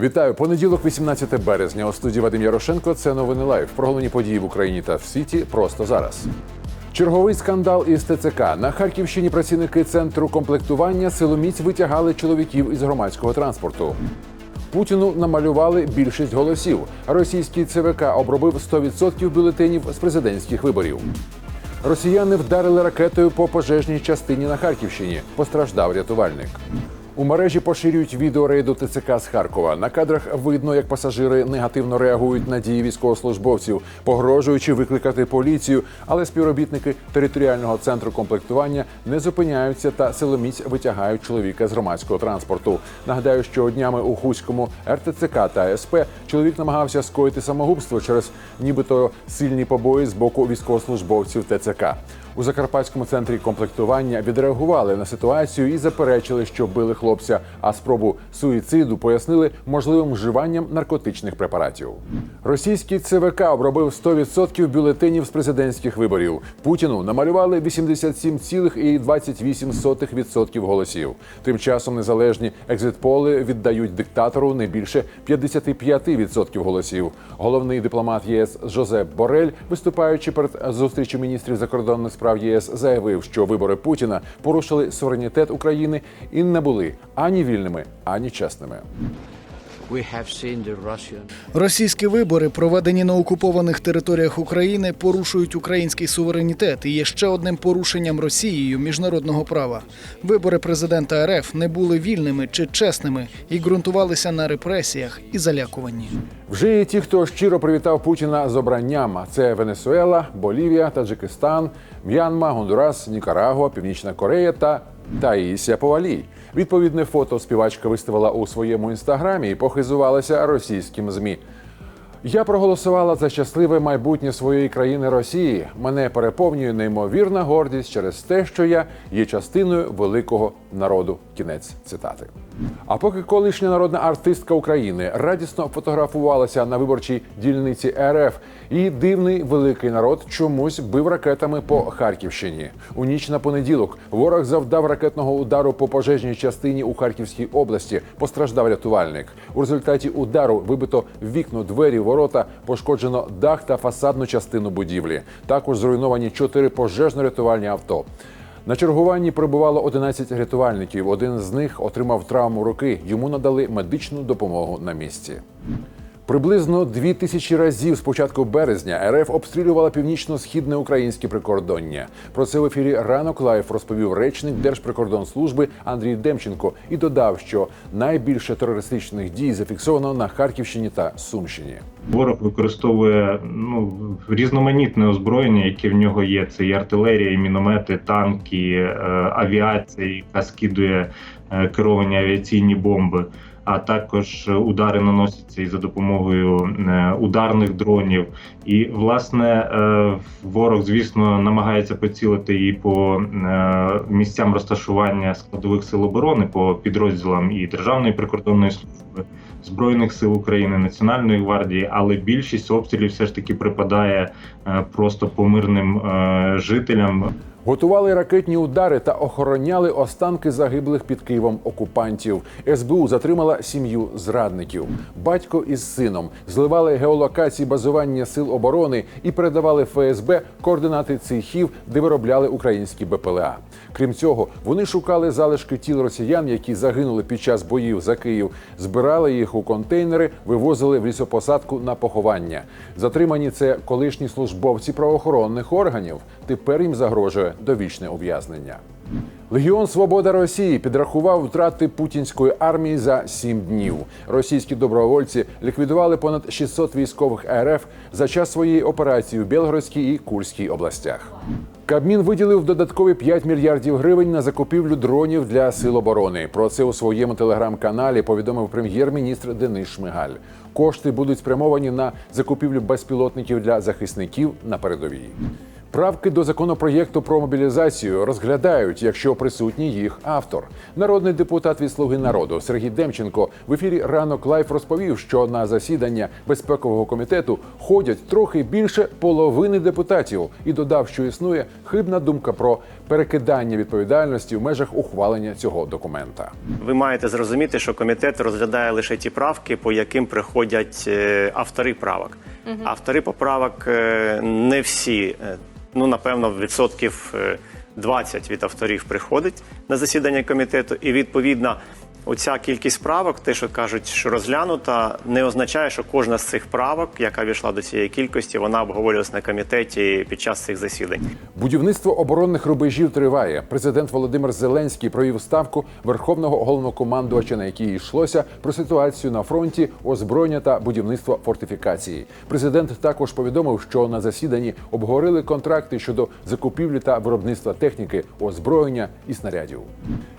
Вітаю понеділок, 18 березня. У студії Вадим Ярошенко. Це новини лайв. Про головні події в Україні та в світі просто зараз. Черговий скандал із ТЦК на Харківщині. Працівники центру комплектування силоміць витягали чоловіків із громадського транспорту. Путіну намалювали більшість голосів. Російський ЦВК обробив 100% бюлетенів з президентських виборів. Росіяни вдарили ракетою по пожежній частині на Харківщині. Постраждав рятувальник. У мережі поширюють відео рейду ТЦК з Харкова. На кадрах видно, як пасажири негативно реагують на дії військовослужбовців, погрожуючи викликати поліцію. Але співробітники територіального центру комплектування не зупиняються та силоміць витягають чоловіка з громадського транспорту. Нагадаю, що днями у Хуському РТЦК та СП чоловік намагався скоїти самогубство через нібито сильні побої з боку військовослужбовців ТЦК. У закарпатському центрі комплектування відреагували на ситуацію і заперечили, що били хлопця. А спробу суїциду пояснили можливим вживанням наркотичних препаратів. Російський ЦВК обробив 100% бюлетенів з президентських виборів. Путіну намалювали 87,28% голосів. Тим часом незалежні екзитполи віддають диктатору не більше 55% голосів. Головний дипломат ЄС Жозеп Борель, виступаючи перед зустрічю міністрів закордонних справ ЄС, заявив, що вибори Путіна порушили суверенітет України і не були ані вільними, ані чесними. Російські вибори, проведені на окупованих територіях України, порушують український суверенітет і є ще одним порушенням Росією міжнародного права. Вибори президента РФ не були вільними чи чесними і ґрунтувалися на репресіях і залякуванні. Вже є ті, хто щиро привітав Путіна з обранням. Це Венесуела, Болівія, Таджикистан, М'янма, Гондурас, Нікарагуа, Північна Корея та Таїсія Повалій. Відповідне фото співачка виставила у своєму інстаграмі і похизувалася російським змі. Я проголосувала за щасливе майбутнє своєї країни Росії. Мене переповнює неймовірна гордість через те, що я є частиною великого народу. Кінець цитати. А поки колишня народна артистка України радісно фотографувалася на виборчій дільниці РФ, її дивний великий народ чомусь бив ракетами по Харківщині. У ніч на понеділок ворог завдав ракетного удару по пожежній частині у Харківській області. Постраждав рятувальник. У результаті удару вибито вікно, двері, ворота, пошкоджено дах та фасадну частину будівлі. Також зруйновані чотири пожежно-рятувальні авто. На чергуванні перебувало 11 рятувальників. Один з них отримав травму руки. Йому надали медичну допомогу на місці. Приблизно дві тисячі разів з початку березня РФ обстрілювала північно-східне українське прикордоння. Про це в ефірі ранок лайф розповів речник Держприкордонслужби Андрій Демченко і додав, що найбільше терористичних дій зафіксовано на Харківщині та Сумщині. Ворог використовує ну різноманітне озброєння, яке в нього є. Це і артилерія, і міномети, танки, е, авіація, яка скидує е, керовані авіаційні бомби. А також удари наносяться і за допомогою е, ударних дронів. І власне ворог, звісно, намагається поцілити і по місцям розташування складових сил оборони, по підрозділам і Державної прикордонної служби. Збройних сил України, Національної гвардії, але більшість обстрілів все ж таки припадає е, просто по мирним е, жителям. Готували ракетні удари та охороняли останки загиблих під Києвом окупантів. СБУ затримала сім'ю зрадників. Батько із сином зливали геолокації базування сил оборони і передавали ФСБ координати цехів, де виробляли українські БПЛА. Крім цього, вони шукали залишки тіл росіян, які загинули під час боїв за Київ, збирали їх у контейнери, вивозили в лісопосадку на поховання. Затримані це колишні службовці правоохоронних органів. Тепер їм загрожує довічне ув'язнення. Легіон Свобода Росії підрахував втрати путінської армії за сім днів. Російські добровольці ліквідували понад 600 військових РФ за час своєї операції у Білгородській і Курській областях. Кабмін виділив додаткові 5 мільярдів гривень на закупівлю дронів для сил оборони. Про це у своєму телеграм-каналі повідомив прем'єр-міністр Денис Шмигаль. Кошти будуть спрямовані на закупівлю безпілотників для захисників на передовій. Правки до законопроєкту про мобілізацію розглядають, якщо присутній їх автор. Народний депутат від Слуги народу Сергій Демченко в ефірі Ранок Лайф розповів, що на засідання безпекового комітету ходять трохи більше половини депутатів, і додав, що існує хибна думка про перекидання відповідальності в межах ухвалення цього документа. Ви маєте зрозуміти, що комітет розглядає лише ті правки, по яким приходять е, автори правок. Автори поправок е, не всі, е, ну напевно, відсотків е, 20 від авторів приходить на засідання комітету, і відповідно. Оця кількість правок, те, що кажуть, що розглянута, не означає, що кожна з цих правок, яка війшла до цієї кількості, вона обговорювалась на комітеті під час цих засідань. Будівництво оборонних рубежів триває. Президент Володимир Зеленський провів ставку верховного головнокомандувача, на якій йшлося про ситуацію на фронті, озброєння та будівництво фортифікації. Президент також повідомив, що на засіданні обговорили контракти щодо закупівлі та виробництва техніки, озброєння і снарядів.